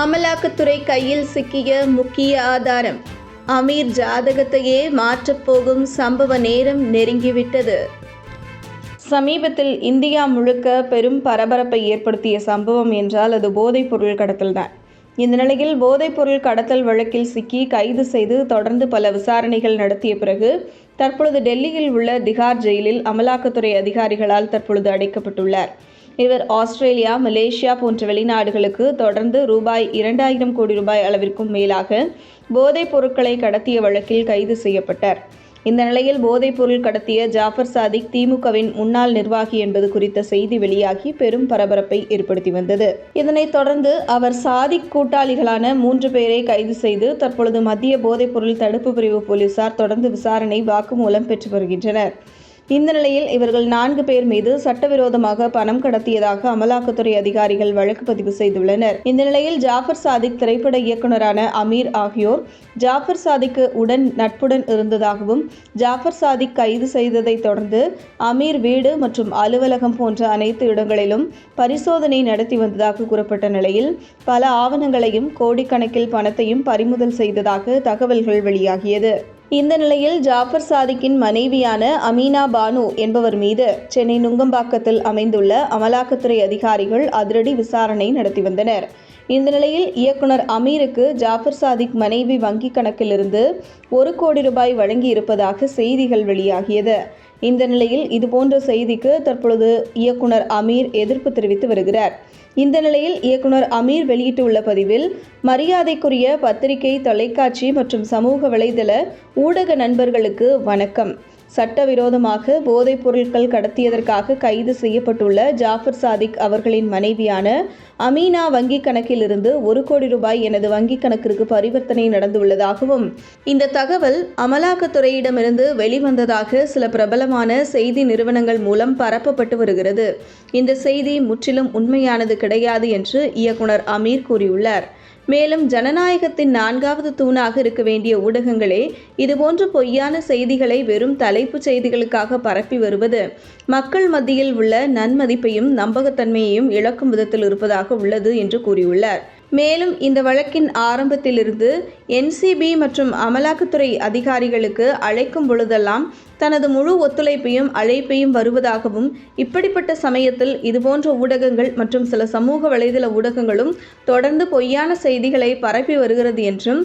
அமலாக்கத்துறை கையில் சிக்கிய முக்கிய ஆதாரம். அமீர் ஜாதகத்தையே மாற்றப்போகும் சம்பவ நேரம் நெருங்கிவிட்டது. சமீபத்தில் இந்தியா முழுக்க பெரும் பரபரப்பை ஏற்படுத்திய சம்பவம் என்றால் அது போதைப் பொருள் கடத்தல்தான் இந்த நிலையில் போதைப் பொருள் கடத்தல் வழக்கில் சிக்கி கைது செய்து தொடர்ந்து பல விசாரணைகள் நடத்திய பிறகு தற்பொழுது டெல்லியில் உள்ள திகார் ஜெயிலில் அமலாக்கத்துறை அதிகாரிகளால் தற்பொழுது அடைக்கப்பட்டுள்ளார். இவர் ஆஸ்திரேலியா மலேசியா போன்ற வெளிநாடுகளுக்கு தொடர்ந்து ரூபாய் இரண்டாயிரம் கோடி ரூபாய் அளவிற்கும் மேலாக போதைப் பொருட்களை கடத்திய வழக்கில் கைது செய்யப்பட்டார். இந்த நிலையில் போதைப் பொருள் கடத்திய ஜாஃபர் சாதிக் திமுகவின் முன்னாள் நிர்வாகி என்பது குறித்த செய்தி வெளியாகி பெரும் பரபரப்பை ஏற்படுத்தி வந்தது. இதனைத் தொடர்ந்து அவர் சாதிக் கூட்டாளிகளான மூன்று பேரை கைது செய்து தற்பொழுது மத்திய போதைப் பொருள் தடுப்பு பிரிவு போலீசார் தொடர்ந்து விசாரணை வாக்குமூலம் பெற்று வருகின்றனர். இந்த நிலையில் இவர்கள் நான்கு பேர் மீது சட்டவிரோதமாக பணம் கடத்தியதாக அமலாக்கத்துறை அதிகாரிகள் வழக்கு பதிவு செய்துள்ளனர். இந்த நிலையில் ஜாஃபர் சாதிக் திரைப்பட இயக்குனரான அமீர் ஆகியோர் ஜாஃபர் சாதிக்கு உடன் நட்புடன் இருந்ததாகவும் ஜாஃபர் சாதிக் கைது செய்ததை தொடர்ந்து அமீர் வீடு மற்றும் அலுவலகம் போன்ற அனைத்து இடங்களிலும் பரிசோதனை நடத்தி வந்ததாக கூறப்பட்ட நிலையில் பல ஆவணங்களையும் கோடிக்கணக்கில் பணத்தையும் பறிமுதல் செய்ததாக தகவல்கள் வெளியாகியது. இந்த நிலையில் ஜாஃபர் சாதிக்கின் மனைவியான அமீனா பானு என்பவர் மீது சென்னை நுங்கம்பாக்கத்தில் அமைந்துள்ள அமலாக்கத்துறை அதிகாரிகள் அதிரடி விசாரணை நடத்தி வந்தனர். இந்த நிலையில் இயக்குனர் அமீருக்கு ஜாஃபர் சாதிக் மனைவி வங்கிக் கணக்கிலிருந்து ஒரு கோடி ரூபாய் வழங்கி இருப்பதாக செய்திகள் வெளியாகியது. இந்த நிலையில் இதுபோன்ற செய்திக்கு தற்பொழுது இயக்குனர் அமீர் எதிர்ப்பு தெரிவித்து வருகிறார். இந்த நிலையில் இயக்குனர் அமீர் வெளியிட்டுள்ள பதிவில் மரியாதைக்குரிய பத்திரிகை தொலைக்காட்சி மற்றும் சமூக வலைதள ஊடக நண்பர்களுக்கு வணக்கம். சட்டவிரோதமாக போதைப் பொருட்கள் கடத்தியதற்காக கைது செய்யப்பட்டுள்ள ஜாஃபர் சாதிக் அவர்களின் மனைவியான அமீனா வங்கிக் கணக்கிலிருந்து ஒரு கோடி ரூபாய் எனது வங்கிக் கணக்கிற்கு பரிவர்த்தனை நடந்துள்ளதாகவும் இந்த தகவல் அமலாக்கத்துறையிடமிருந்து வெளிவந்ததாக சில பிரபலமான செய்தி நிறுவனங்கள் மூலம் பரப்பப்பட்டு வருகிறது. இந்த செய்தி முற்றிலும் உண்மையானது கிடையாது என்று இயக்குனர் அமீர் கூறியுள்ளார். மேலும் ஜனநாயகத்தின் நான்காவது தூணாக இருக்க வேண்டிய ஊடகங்களே இதுபோன்ற பொய்யான செய்திகளை வெறும் தலைப்புச் செய்திகளுக்காக பரப்பி வருவது. மக்கள் மத்தியில் உள்ள நன்மதிப்பையும் நம்பகத்தன்மையையும் இழக்கும் விதத்தில் இருப்பதாக உள்ளது என்று கூறியுள்ளார். மேலும் இந்த வழக்கின் ஆரம்பத்திலிருந்து என்சிபி மற்றும் அமலாக்கத்துறை அதிகாரிகளுக்கு அழைக்கும் பொழுதெல்லாம் தனது முழு ஒத்துழைப்பையும் அழைப்பையும் வருவதாகவும் இப்படிப்பட்ட சமயத்தில் இதுபோன்ற ஊடகங்கள் மற்றும் சில சமூக வலைதள ஊடகங்களும் தொடர்ந்து பொய்யான செய்திகளை பரப்பி வருகிறது என்றும்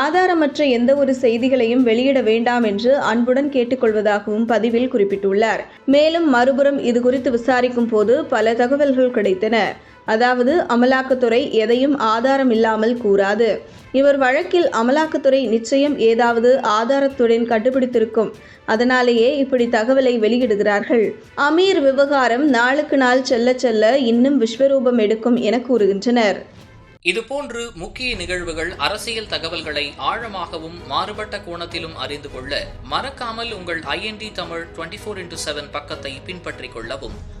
ஆதாரமற்ற எந்த ஒரு செய்திகளையும் வெளியிட வேண்டாம் என்று அன்புடன் கேட்டுக்கொள்வதாகவும் பதிவில் குறிப்பிட்டுள்ளார். மேலும் மறுபுறம் இது குறித்து விசாரிக்கும் போது பல தகவல்கள் கிடைத்தன. அதாவது அமலாக்கத்துறை எதையும் ஆதாரம் இல்லாமல் கூறாது. இவர் வழக்கில் அமலாக்கத்துறை நிச்சயம் ஏதாவது ஆதாரத்துடன் கண்டுபிடித்திருக்கும். அதனாலேயே இப்படி தகவலை வெளியிடுகிறார்கள். அமீர் விவகாரம் நாளுக்கு நாள் செல்ல செல்ல இன்னும் விஸ்வரூபம் எடுக்கும் என கூறுகின்றனர். இதுபோன்று முக்கிய நிகழ்வுகள் அரசியல் தகவல்களை ஆழமாகவும் மாறுபட்ட கோணத்திலும் அறிந்து கொள்ள மறக்காமல் உங்கள் IND Tamil twenty four into seven பக்கத்தை பின்பற்றிக் கொள்ளவும்.